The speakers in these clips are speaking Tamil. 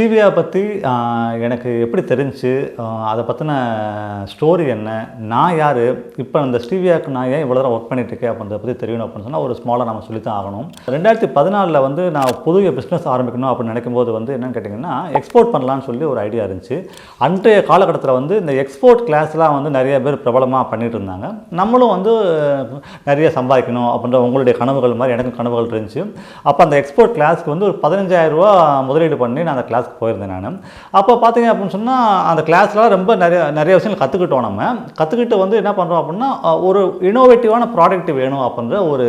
ஸ்டீவியா பற்றி எனக்கு எப்படி தெரிஞ்சு அதை பற்றின ஸ்டோரி என்ன? நான் யார்? இப்போ அந்த ஸ்டீவியாவுக்கு நான் ஏன் இவ்வளோ தூரம் ஒர்க் பண்ணிட்டு இருக்கேன் அப்படின்றத பற்றி தெரியணும் அப்படின்னு சொன்னால் ஒரு ஸ்மாலாக நம்ம சொல்லி தான் ஆகணும். ரெண்டாயிரத்தி பதினாலில் வந்து நான் புதிய பிஸ்னஸ் ஆரம்பிக்கணும் அப்படின்னு நினைக்கும்போது வந்து என்னன்னு கேட்டிங்கன்னா எக்ஸ்போர்ட் பண்ணலான்னு சொல்லி ஒரு ஐடியா இருந்துச்சு. அன்றைய காலகட்டத்தில் வந்து இந்த எக்ஸ்போர்ட் கிளாஸ்லாம் வந்து நிறைய பேர் பிரபலமாக பண்ணிட்டு இருந்தாங்க. நம்மளும் வந்து நிறைய சம்பாதிக்கணும் அப்படின்ற உங்களுடைய கனவுகள் மாதிரி எனக்கும் கனவுகள் இருந்துச்சு. அப்போ அந்த எக்ஸ்போர்ட் கிளாஸ்க்கு வந்து ஒரு பதினஞ்சாயிரரூபா முதலீடு பண்ணி நான் அந்த கிளாஸ்க்கு போயிருந்தேன் நான். அப்போ பார்த்தீங்க அப்படின்னு சொன்னால் அந்த கிளாஸ்லாம் ரொம்ப நிறைய நிறைய விஷயங்கள் கற்றுக்கிட்டோம் நம்ம. கற்றுக்கிட்டு வந்து என்ன பண்ணுறோம் அப்படின்னா ஒரு இனோவேட்டிவான ப்ராடக்ட் வேணும் அப்படின்ற ஒரு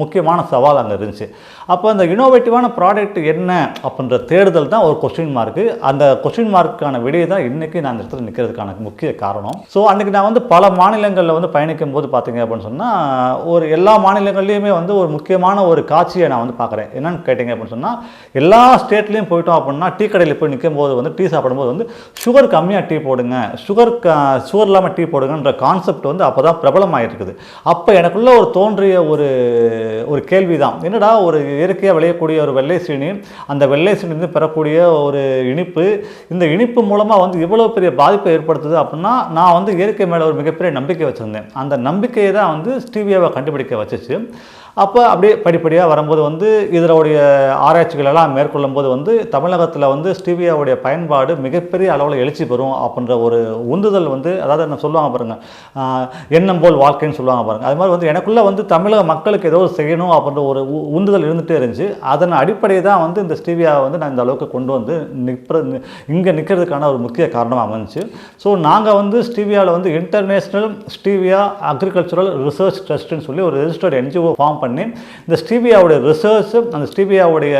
முக்கியமான சவால் அங்கே இருந்துச்சு. அப்போ அந்த இனோவேட்டிவான ப்ராடக்ட் என்ன அப்படின்ற தேடுதல் தான் ஒரு கொஸ்டின் மார்க்கு அந்த கொஸ்டின் மார்க்கான விடையை தான் இன்றைக்கி நான் அந்த இடத்துல நிற்கிறதுக்கான முக்கிய காரணம். ஸோ அன்றைக்கி நான் வந்து பல மாநிலங்களில் வந்து பயணிக்கும் போது பார்த்தீங்க அப்படின்னு சொன்னால் ஒரு எல்லா மாநிலங்கள்லேயுமே வந்து ஒரு முக்கியமான ஒரு காட்சியை நான் வந்து பார்க்குறேன். என்னன்னு கேட்டிங்க அப்படின்னு சொன்னால் எல்லா ஸ்டேட்லேயும் போயிட்டோம் அப்படின்னா டீ கடையில் போய் நிற்கும் போது வந்து டீ சாப்பிடும்போது வந்து சுகர் கம்மியாக டீ போடுங்க. சுகர் சுகர் இல்லாமல் டீ போடுங்கன்ற கான்செப்ட் வந்து அப்போ தான் பிரபலமாகிருக்குது அப்போ எனக்குள்ளே ஒரு தோன்றிய ஒரு ஒரு கேள்வி தான் என்னடா ஒரு இயற்கையாக விளையக்கூடிய ஒரு வெள்ளை சீனி அந்த வெள்ளை சீனிலிருந்து பெறக்கூடிய ஒரு இனிப்பு இந்த இனிப்பு மூலமாக வந்து இவ்வளோ பெரிய பாதிப்பை ஏற்படுத்துது அப்படின்னா நான் வந்து இயற்கை மேலே ஒரு மிகப்பெரிய நம்பிக்கை வச்சுருந்தேன். அந்த நம்பிக்கையை தான் வந்து ஸ்டீவியாவை கண்டுபிடிக்க வச்சுச்சு. அப்போ அப்படியே படிப்படியாக வரும்போது வந்து இதனுடைய ஆராய்ச்சிகள் எல்லாம் மேற்கொள்ளும் போது வந்து தமிழகத்தில் வந்து ஸ்டீவியாவுடைய பயன்பாடு மிகப்பெரிய அளவில் எழுச்சி பெறும் அப்படின்ற ஒரு உந்துதல் வந்து அதாவது என்ன சொல்லுவாங்க பாருங்கள் எண்ணம் போல் வாழ்க்கைன்னு சொல்லுவாங்க பாருங்கள் அது மாதிரி வந்து எனக்குள்ளே வந்து தமிழக மக்களுக்கு ஏதோ செய்யணும் அப்படின்ற ஒரு உ- உந்துதல் இருந்துகிட்டே இருந்துச்சு. அதன் அடிப்படையை தான் வந்து இந்த ஸ்டீவியாவை வந்து நான் இந்த அளவுக்கு கொண்டு வந்து நிற்கிற இங்கே நிற்கிறதுக்கான ஒரு முக்கிய காரணமாக அமைஞ்சுச்சு. ஸோ நாங்கள் வந்து ஸ்டீவியாவில் வந்து இன்டர்நேஷ்னல் ஸ்டீவியா அக்ரிகல்ச்சரல் ரிசர்ச் ட்ரஸ்ட்னு சொல்லி ஒரு ரெஜிஸ்டர்ட் என்ஜிஓ ஃபார்ம் பண்ணி இந்த ஸ்டீவியாவுடைய ரிசர்ச்சு அந்த ஸ்டீவியாவுடைய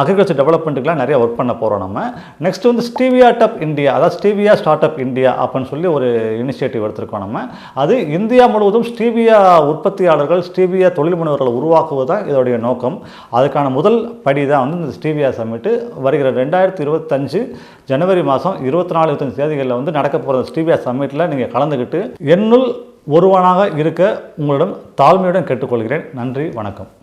அக்ரிகல்ச்சர் டெவலப்மெண்ட்டுக்கெலாம் நிறைய ஒர்க் பண்ண போகிறோம் நம்ம. நெக்ஸ்ட் வந்து ஸ்டீவியா டப் இந்தியா அதாவது ஸ்டீவியா ஸ்டார்ட் அப் இந்தியா அப்படின்னு சொல்லி ஒரு இனிஷியேட்டிவ் எடுத்திருக்கோம் நம்ம. அது இந்தியா முழுவதும் ஸ்டீவியா உற்பத்தியாளர்கள் ஸ்டீவியா தொழில் முனைவர்களை உருவாக்குவது தான் இதோடைய நோக்கம். அதுக்கான முதல் படி தான் வந்து இந்த ஸ்டீவியா சம்மிட்டு வருகிற ரெண்டாயிரத்தி இருபத்தஞ்சு ஜனவரி மாதம் இருபத்தி நாலு இருபத்தஞ்சு தேதிகளில் வந்து நடக்க போகிற ஸ்டீவியா சம்மிட்டில் நீங்கள் கலந்துக்கிட்டு என்னுள் ஒருவனாக இருக்க உங்களிடம் தாழ்மையுடன் கேட்டுக்கொள்கிறேன். நன்றி வணக்கம்.